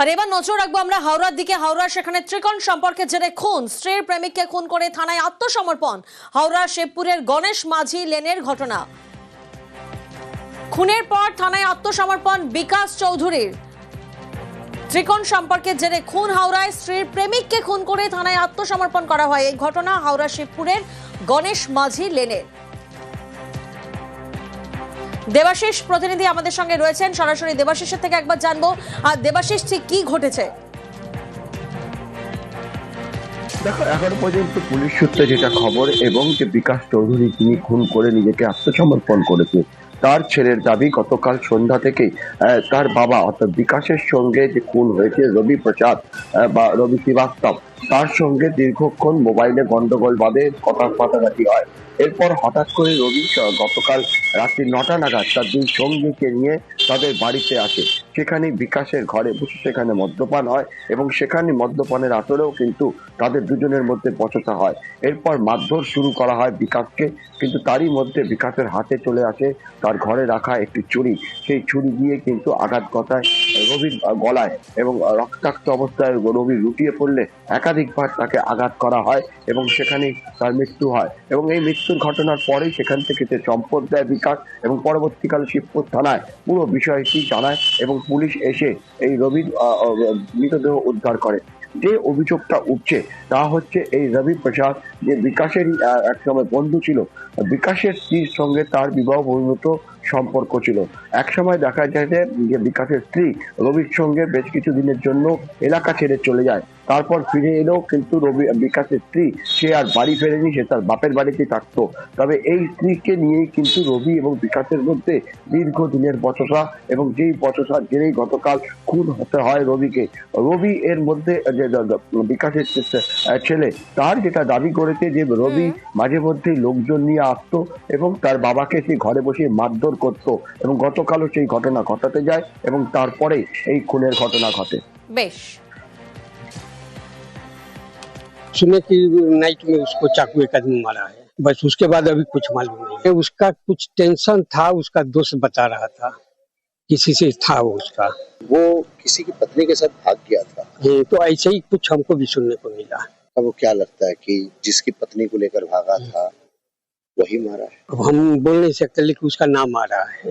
আর এবার নজর রাখব আমরা হাওড়ার দিকে। হাওড়া সেখানে ত্রিকোণ সম্পর্কে জেনে খুন। স্ত্রীর প্রেমিককে খুন করে থানায় আত্মসমর্পণ। হাওড়া শেবপুরের গণেশ মাঝি লেনের ঘটনা। খুনের পর থানায় আত্মসমর্পণ বিকাশ চৌধুরীর। ত্রিকোণ সম্পর্কে জেনে খুন। হাওড়ায় স্ত্রীর প্রেমিককে খুন করে থানায় আত্মসমর্পণ করা হয়। এই ঘটনা হাওড়া শিবপুরের গণেশ মাঝি লেনের। দেবাশিস প্রতিনিধি আমাদের সঙ্গে রয়েছেন। সরাসরি দেবাশিসের থেকে একবার জানব আর দেবাশিস ঠিক কি ঘটেছে? দেখো, এখন পর্যন্ত পুলিশ সূত্রে যেটা খবর এবং যে বিকাশ চৌধুরী যিনি খুন করে নিজেকে আত্মসমর্পণ করেছে, তার ছেলের দাবি গতকাল সন্ধ্যা থেকে তার বাবা অর্থাৎ বিকাশের সঙ্গে যে খুন হয়েছে রবি প্রসাদ বা রবি শ্রীবাস্তব তার সঙ্গে দীর্ঘক্ষণ মোবাইলে গন্ডগোল বাদে কথা পাতাপাতি হয়। এরপর হঠাৎ করে রবি গতকাল রাত্রি নটা নাগাদ তার দুই সঙ্গীকে নিয়ে তাদের বাড়িতে আসে। সেখানে বিকাশের ঘরে বসে সেখানে মদ্যপান হয় এবং সেখানে মদ্যপানের আসরেও কিন্তু তাদের দুজনের মধ্যে বচসা হয়। এরপর মারধর শুরু করা হয় বিকাশকে, কিন্তু তারই মধ্যে বিকাশের হাতে চলে আসে তার ঘরে রাখা একটি চুরি। সেই ছুরি দিয়ে কিন্তু আঘাত গতায় রবির গলায় এবং রক্তাক্ত অবস্থায় রবি লুটিয়ে পড়লে একাধিকবার তাকে আঘাত করা হয় এবং সেখানেই তার মৃত্যু হয়। এবং এই মৃত্যুর ঘটনার পরেই সেখান থেকে সে সম্পদ দেয় বিকাশ এবং পরবর্তীকালে শিবপুর থানায় পুরো বিষয়টি জানায় এবং পুলিশ এসে এই রবির মৃতদেহ উদ্ধার করে। যে অভিযোগটা উঠছে তা হচ্ছে এই রবি প্রসাদ যে বিকাশেরই আহ, একসময় বন্ধু ছিল বিকাশের স্ত্রীর সঙ্গে তার বিবাহ পরিণত সম্পর্ক ছিল। একসময় দেখা যায় যে বিকাশের স্ত্রী রবির সঙ্গে বেশ কিছু দিনের জন্য এলাকা ছেড়ে চলে যায়। তারপর ফিরে এলেও কিন্তু রবি বিকাশের স্ত্রী সে আর বাড়ি ফেরেনি সে তার বাপের বাড়িতে থাকতো। তবে এই স্ত্রীকে নিয়েই কিন্তু রবি এবং বিকাশের মধ্যে দীর্ঘদিনের বচসা এবং যেই বচসার জেরেই গতকাল খুন হতে হয় রবিকে। রবি এর মধ্যে যে বিকাশের ছেলে তার যেটা দাবি করেছে যে রবি মাঝে মধ্যেই লোকজন নিয়ে আসতো এবং তার বাবাকে সে ঘরে বসে মারধর করতো এবং গতকালও সেই ঘটনা ঘটাতে যায় এবং তারপরে এই খুনের ঘটনা ঘটে বেশ सुने कि नाइट में उसको चाकू एक आदमी मारा है बस उसके बाद अभी कुछ मालूम नहीं है उसका कुछ टेंशन था उसका दोस्त बता रहा था किसी से था वो उसका वो किसी की पत्नी के साथ भाग गया था ये तो ऐसे ही कुछ हमको भी सुनने को मिला वो क्या लगता है कि जिसकी पत्नी को लेकर भागा था, वही मारा है? अब हम बोल नहीं सकते, लेकिन उसका नाम आ रहा है।